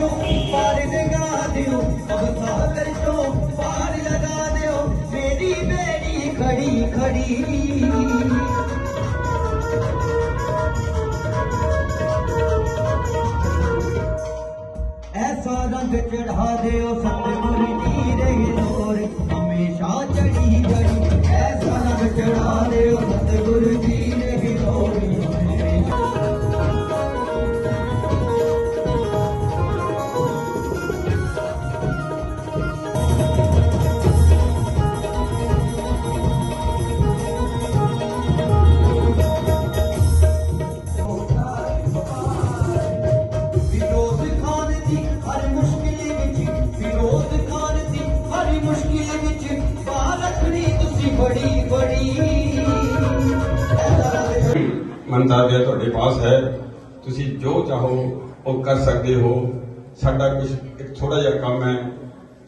ਪਾਰ ਲਗਾ ਦਿਓ ਸਭ ਸਾਗਰ ਤੋਂ ਪਾਰ ਲਗਾ ਦਿਓ, ਮੇਰੀ ਬੇੜੀ ਖੜੀ ਖੜੀ। ਐਸਾ ਰੰਗ ਚੜਾ ਦਿਓ, ਸਤਿਗੁਰ ਕੀ ਰਹੇ ਲੋਰ ਹਮੇਸ਼ਾ ਚੜੀ ਜੜੀ ਐਸਾ ਰੰਗ ਚੜਾ ਦਿਓ, ਸਤਿਗੁਰ ਮੰਤਰਾਲੇ ਤੁਹਾਡੇ ਪਾਸ ਹੈ, ਤੁਸੀਂ ਜੋ ਚਾਹੋ, ਉਹ ਕਰ ਸਕਦੇ ਹੋ। ਸਾਡਾ ਕੁਝ ਇੱਕ ਥੋੜਾ ਜਿਹਾ ਕੰਮ ਹੈ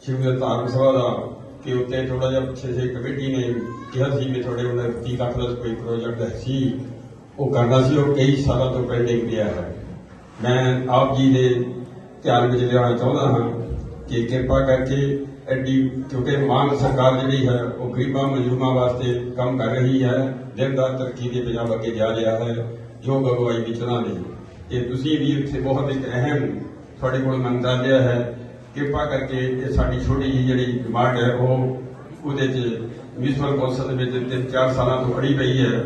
ਸ਼ਿਵ ਧਾਰਮ ਸਭਾ ਦਾ, ਕਿ ਉੱਤੇ ਥੋੜਾ ਜਿਹਾ ਪਿੱਛੇ ਸੇ ਕਮੇਟੀ ਨੇ ਕਿਹਾ ਸੀ ਵੀ ਤੁਹਾਡੇ ਉਹਨਾਂ 30 ਲੱਖ ਦਾ ਕੋਈ ਪ੍ਰੋਜੈਕਟ ਸੀ। ਉਹ ਕਰਨਾ ਸੀ, ਉਹ ਕਈ ਸਾਲਾਂ ਤੋਂ ਪੈਂਡਿੰਗ ਪਿਆ ਹੈ। ਮੈਂ ਆਪ ਜੀ ਦੇ ਧਿਆਨ ਵਿੱਚ ਲਿਆਉਣਾ ਚਾਹੁੰਦਾ ਹਾਂ ਕਿ ਕਿਰਪਾ ਕਰਕੇ ਐਡੀ, ਕਿਉਂਕਿ ਮਾਨ ਸਰਕਾਰ ਜਿਹੜੀ ਹੈ, ਉਹ ਗਰੀਬਾਂ ਮਜ਼ਲੂਮਾਂ ਵਾਸਤੇ ਕੰਮ ਕਰ ਰਹੀ ਹੈ, ਦਿਨ ਦਾ ਤਰੱਕੀ ਦੇ ਪੰਜਾਬ ਅੱਗੇ ਜਾ ਰਿਹਾ ਹੈ, ਜੋ ਅਗਵਾਈ ਤਰ੍ਹਾਂ ਨੇ। ਤੇ ਤੁਸੀਂ ਵੀ ਇੱਥੇ ਬਹੁਤ ਇੱਕ ਅਹਿਮ ਤੁਹਾਡੇ ਕੋਲ ਮੰਤਰਾਲੇ ਹੈ, ਕਿਰਪਾ ਕਰਕੇ ਇਹ ਸਾਡੀ ਛੋਟੀ ਜਿਹੀ ਜਿਹੜੀ ਡਿਮਾਂਡ ਹੈ, ਉਹ ਉਹਦੇ ਚ ਮਿਊਨਿਸਪਲ ਕੌਂਸਲ ਦੇ ਵਿੱਚ ਤਿੰਨ ਚਾਰ ਸਾਲਾਂ ਤੋਂ ਅੜੀ ਪਈ ਹੈ,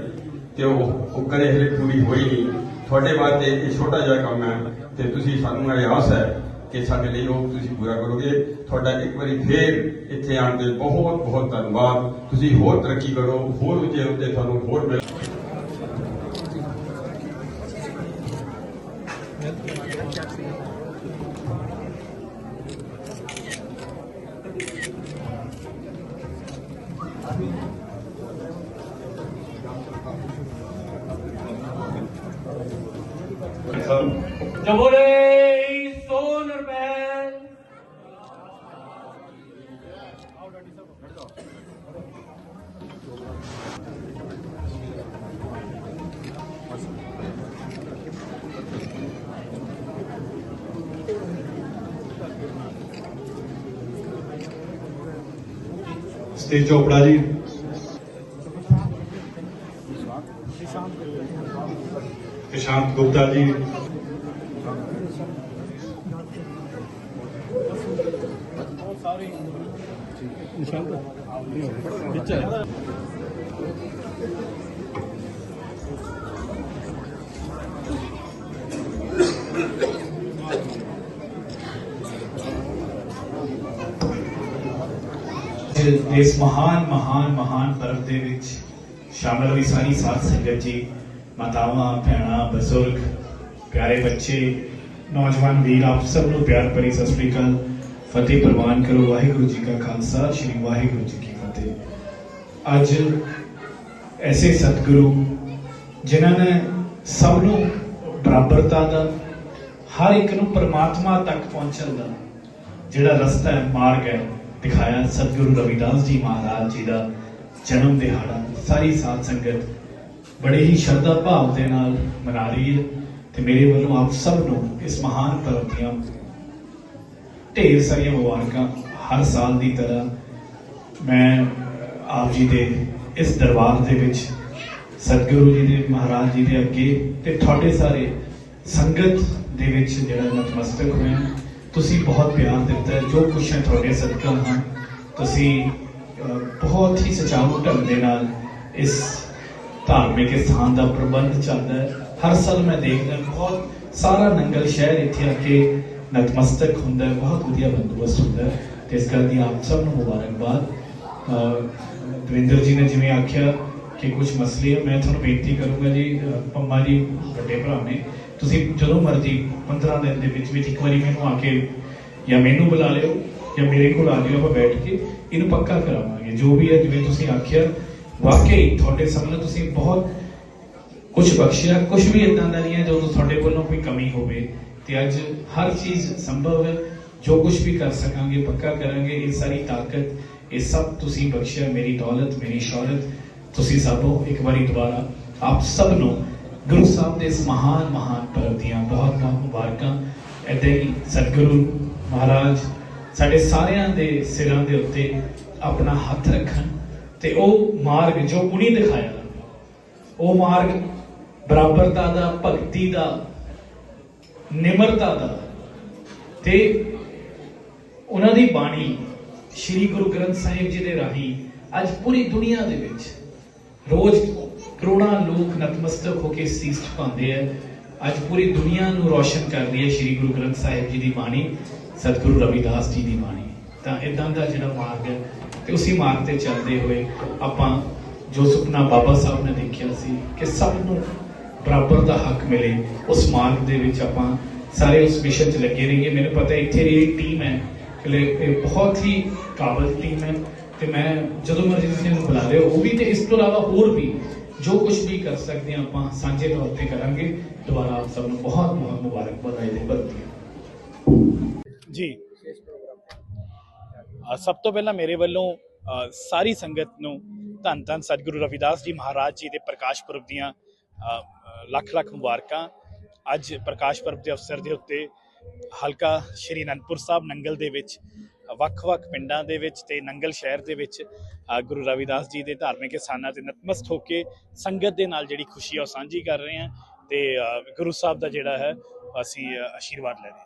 ਤੇ ਉਹ ਉਹ ਕਦੇ ਹਲੇ ਪੂਰੀ ਹੋਈ ਨਹੀਂ। ਤੁਹਾਡੇ ਵਾਸਤੇ ਇਹ ਛੋਟਾ ਜਿਹਾ ਕੰਮ ਹੈ, ਤੇ ਤੁਸੀਂ ਸਾਨੂੰ ਇਹ ਆਸ ਹੈ ਕਿ ਸਾਡੇ ਲਈ ਉਹ ਤੁਸੀਂ ਪੂਰਾ ਕਰੋਗੇ। ਤੁਹਾਡਾ ਇੱਕ ਵਾਰੀ ਫੇਰ ਇੱਥੇ ਆਉਣ ਦੇ ਬਹੁਤ ਬਹੁਤ ਧੰਨਵਾਦ। ਤੁਸੀਂ ਹੋਰ ਤਰੱਕੀ ਕਰੋ, ਹੋਰ ਉੱਚੇ ਉੱਤੇ ਤੁਹਾਨੂੰ ਹੋਰ thousand स्टेज चोपड़ा जी। प्रशांत गुप्ता जी। ਇਸ ਮਹਾਨ ਮਹਾਨ ਮਹਾਨ ਪਰਵ ਦੇ ਵਿੱਚ ਸ਼ਾਮਲ ਹੋਈ ਸਾਰੀ ਸਾਥ ਸੰਗਤ ਜੀ, ਮਾਤਾਵਾਂ, ਭੈਣਾਂ, ਬਜ਼ੁਰਗ, ਪਿਆਰੇ ਬੱਚੇ, ਨੌਜਵਾਨ ਵੀਰ, ਆਪ ਸਭ ਨੂੰ ਪਿਆਰ ਭਰੀ ਸਤਿ ਸ੍ਰੀ ਅਕਾਲ। ਫਤਿਹ ਪ੍ਰਵਾਨ ਕਰੋ, ਵਾਹਿਗੁਰੂ ਜੀ ਕਾ ਖਾਲਸਾ, ਸ੍ਰੀ ਵਾਹਿਗੁਰੂ ਜੀ ਕੀ ਫਤਿਹ। ਅੱਜ ਐਸੇ ਸਤਿਗੁਰੂ ਜਿਨ੍ਹਾਂ ਨੇ ਸਭ ਨੂੰ ਬਰਾਬਰਤਾ ਦਾ, ਹਰ ਇੱਕ ਨੂੰ ਪਰਮਾਤਮਾ ਤੱਕ ਪਹੁੰਚਣ ਦਾ ਜਿਹੜਾ ਰਸਤਾ ਹੈ, ਮਾਰਗ ਹੈ, ਦਿਖਾਇਆ ਸਤਿਗੁਰੂ ਰਵਿਦਾਸ ਜੀ ਮਹਾਰਾਜ ਜੀ ਦਾ ਜਨਮ ਦਿਹਾੜਾ। ਸਾਰੀ ਸਾਧ ਸੰਗਤ ਬੜੇ ਹੀ ਸ਼ਰਧਾ ਭਾਵ ਦੇ ਨਾਲ ਮਨਾ ਰਹੀ ਹੈ ਤੇ ਮੇਰੇ ਵੱਲੋਂ ਆਪ ਸਭ ਨੂੰ ਇਸ ਮਹਾਨ ਪਰਵ ਦੀਆਂ ਢੇਰ ਸਾਰੀਆਂ ਮੁਬਾਰਕਾਂ ਹਰ ਸਾਲ ਦੀ ਤਰ੍ਹਾਂ ਮੈਂ ਆਪ ਜੀ ਦੇ ਇਸ ਦਰਬਾਰ ਦੇ ਵਿੱਚ ਸਤਿਗੁਰੂ ਜੀ ਦੇ, ਮਹਾਰਾਜ ਜੀ ਦੇ ਅੱਗੇ ਤੇ ਤੁਹਾਡੇ ਸਾਰੇ ਸੰਗਤ ਦੇ ਵਿੱਚ ਜਿਹੜਾ ਨਤਮਸਤਕ ਹੋਇਆ। ਤੁਸੀਂ ਬਹੁਤ ਪਿਆਰ ਦਿੱਤਾ ਜੋ ਕੁਛ ਹੈ ਤੁਹਾਡੇ ਸਦਕਾ ਹਾਂ ਤੁਸੀਂ ਬਹੁਤ ਹੀ ਸੁਚਾਰੂ ਢੰਗ ਦੇ ਨਾਲ ਇਸ ਧਾਰਮਿਕ ਸਥਾਨ ਦਾ ਪ੍ਰਬੰਧ ਚੱਲਦਾ ਹੈ। ਹਰ ਸਾਲ ਮੈਂ ਦੇਖਦਾ, ਬਹੁਤ ਸਾਰਾ ਨੰਗਲ ਸ਼ਹਿਰ ਇੱਥੇ ਆ ਕੇ ਨਤਮਸਤਕ ਹੁੰਦਾ ਹੈ ਬਹੁਤ ਵਧੀਆ ਬੰਦੋਬਸਤ ਹੁੰਦਾ ਹੈ ਤੇ ਇਸ ਗੱਲ ਦੀ ਆਪ ਸਭ ਨੂੰ ਮੁਬਾਰਕਬਾਦ ਦਵਿੰਦਰ ਜੀ ਨੇ ਜਿਵੇਂ ਆਖਿਆ ਕਿ ਕੁਝ ਮਸਲੇ ਮੈਂ ਤੁਹਾਨੂੰ ਬੇਨਤੀ ਕਰੂੰਗਾ ਜੀ ਪੰਮਾ ਜੀ ਵੱਡੇ ਭਰਾ ਨੇ ਤੁਸੀਂ ਜਦੋਂ ਮਰਜ਼ੀ 15 ਦਿਨ ਦੇ ਵਿੱਚ ਵਿੱਚ ਇੱਕ ਵਾਰੀ ਮੈਨੂੰ ਆ ਕੇ ਜਾਂ ਮੈਨੂੰ ਬੁਲਾ ਲਿਓ ਜਾਂ ਮੇਰੇ ਕੋਲ ਆ ਜਿਓ ਆਪਾਂ ਬੈਠ ਕੇ ਇਹਨੂੰ ਪੱਕਾ ਕਰਾਵਾਂਗੇ ਜੋ ਵੀ ਹੈ ਜਿਵੇਂ ਤੁਸੀਂ ਆਖਿਆ ਵਾਕਈ ਤੁਹਾਡੇ ਸਾਹਮਣੇ ਤੁਸੀਂ ਬਹੁਤ ਕੁਝ ਬਖਸ਼ਿਆ ਕੁਝ ਵੀ ਇਦਾਂ ਦਾ ਨਹੀਂ ਹੈ ਜੋ ਤੁਹਾਡੇ ਕੋਲੋਂ ਕੋਈ ਕਮੀ ਹੋਵੇ ਤੇ ਅੱਜ ਹਰ ਚੀਜ਼ ਸੰਭਵ ਹੈ। ਜੋ ਕੁਝ ਵੀ ਕਰ ਸਕਾਂਗੇ, ਪੱਕਾ ਕਰਾਂਗੇ। ਇਹ ਸਾਰੀ ਤਾਕਤ, ਇਹ ਸਭ ਤੁਸੀਂ ਬਖਸ਼ਿਆ, ਮੇਰੀ ਦੌਲਤ, ਮੇਰੀ ਸ਼ੌਹਰਤ। ਤੁਸੀਂ ਸਭ ਸਭੋ ਇੱਕ ਵਾਰੀ ਦੁਬਾਰਾ ਆਪ ਸਭ ਨੂੰ ਗੁਰੂ ਸਾਹਿਬ ਦੇ ਇਸ ਮਹਾਨ ਮਹਾਨ ਪਰਵ ਦੀਆਂ ਬਹੁਤ ਬਹੁਤ ਮੁਬਾਰਕਾਂ। ਏਦਾਂ ਹੀ ਸਤਿਗੁਰੂ ਮਹਾਰਾਜ ਸਾਡੇ ਸਾਰਿਆਂ ਦੇ ਸਿਰਾਂ ਦੇ ਉੱਤੇ ਆਪਣਾ ਹੱਥ ਰੱਖਣ ਤੇ ਉਹ ਮਾਰਗ ਜੋ ਉਨੀ ਦਿਖਾਇਆ, ਉਹ ਮਾਰਗ ਬਰਾਬਰਤਾ ਦਾ, ਭਗਤੀ ਦਾ ਨਿਮਰਤਾ ਦਾ। ਤੇ ਉਹਨਾਂ ਦੀ ਬਾਣੀ ਸ੍ਰੀ ਗੁਰੂ ਗ੍ਰੰਥ ਸਾਹਿਬ ਜੀ ਦੇ ਰਾਹੀਂ ਅੱਜ ਪੂਰੀ ਦੁਨੀਆ ਦੇ ਵਿੱਚ ਰੋਜ਼ ਕਰੋੜਾਂ ਲੋਕ ਨਤਮਸਤਕ ਹੋ ਕੇ ਸੀਸ ਝੁਕਾਉਂਦੇ ਆ। ਅੱਜ ਪੂਰੀ ਦੁਨੀਆ ਨੂੰ ਰੋਸ਼ਨ ਕਰਦੀ ਹੈ ਸ੍ਰੀ ਗੁਰੂ ਗ੍ਰੰਥ ਸਾਹਿਬ ਜੀ ਦੀ ਬਾਣੀ, ਸਤਿਗੁਰੂ ਰਵਿਦਾਸ ਜੀ ਦੀ ਬਾਣੀ। ਤਾਂ ਇਦਾਂ ਦਾ ਜਿਹੜਾ ਮਾਰਗ ਹੈ ਤੇ ਉਸੇ ਮਾਰਗ ਤੇ ਚੱਲਦੇ ਹੋਏ ਆਪਾਂ ਜੋ ਸੁਪਨਾ ਬਾਬਾ ਸਾਹਿਬ ਨੇ ਦੇਖਿਆ ਸੀ ਕਿ ਸਭ ਨੂੰ ਬਰਾਬਰ ਦਾ ਹੱਕ ਮਿਲੇ ਉਸ ਮਾਰਗ ਦੇ ਵਿੱਚ ਆਪਾਂ ਸਾਰੇ ਉਸ ਮਿਸ਼ਨ 'ਚ ਲੱਗੇ ਰਹੀਏ। ਮੈਨੂੰ ਪਤਾ ਇੱਥੇ ਦੀ ਟੀਮ ਹੈ ਇਹ ਬਹੁਤ ਹੀ ਕਾਬਲ ਟੀਮ ਹੈ ਤੇ ਮੈਂ ਜਦੋਂ ਮਰਜ਼ੀ ਤੁਸੀਂ ਇਹਨੂੰ ਬੁਲਾ ਲਿਓ। ਉਹ ਵੀ ਤੇ ਇਸ ਤੋਂ ਇਲਾਵਾ ਹੋਰ ਵੀ ਜੋ ਕੁਝ ਵੀ ਕਰ ਸਕਦੇ ਹਾਂ ਆਪਾਂ ਸਾਂਝੇ ਤੌਰ ਤੇ ਕਰਾਂਗੇ। ਦੁਬਾਰਾ ਆਪ ਸਭ ਨੂੰ ਬਹੁਤ ਬਹੁਤ ਮੁਬਾਰਕ ਬਧਾਈ ਦੇ ਬਰਤੀ ਜੀ। ਸਭ ਤੋਂ ਪਹਿਲਾਂ ਮੇਰੇ ਵੱਲੋਂ ਅ, ਸਾਰੀ ਸੰਗਤ ਨੂੰ ਧੰਨ ਧੰਨ ਸਤਿਗੁਰੂ ਰਵਿਦਾਸ ਜੀ ਮਹਾਰਾਜ ਜੀ ਦੇ ਪ੍ਰਕਾਸ਼ ਪੁਰਬ ਦੀਆਂ ਅ, ਲੱਖ ਲੱਖ ਮੁਬਾਰਕਾਂ। ਅੱਜ ਪ੍ਰਕਾਸ਼ ਪਰਬ ਦੇ ਅਵਸਰ ਦੇ ਉੱਤੇ ਹਲਕਾ ਸ਼੍ਰੀ ਅਨੰਦਪੁਰ ਸਾਹਿਬ ਨੰਗਲ ਦੇ ਵਿੱਚ ਵੱਖ-ਵੱਖ ਪਿੰਡਾਂ ਦੇ ਵਿੱਚ ਤੇ ਨੰਗਲ ਸ਼ਹਿਰ ਦੇ ਵਿੱਚ ਗੁਰੂ ਰਵਿਦਾਸ ਜੀ ਦੇ ਧਾਰਮਿਕ ਸਥਾਨਾਂ ਤੇ ਨਤਮਸਤ ਹੋ ਕੇ ਸੰਗਤ ਦੇ ਨਾਲ ਜਿਹੜੀ ਖੁਸ਼ੀ ਆ ਉਹ ਸਾਂਝੀ ਕਰ ਰਹੇ ਹਾਂ ਤੇ ਗੁਰੂ ਸਾਹਿਬ ਦਾ ਜਿਹੜਾ ਹੈ, ਅਸੀਂ ਆਸ਼ੀਰਵਾਦ ਲੈ ਰਹੇ ਹਾਂ।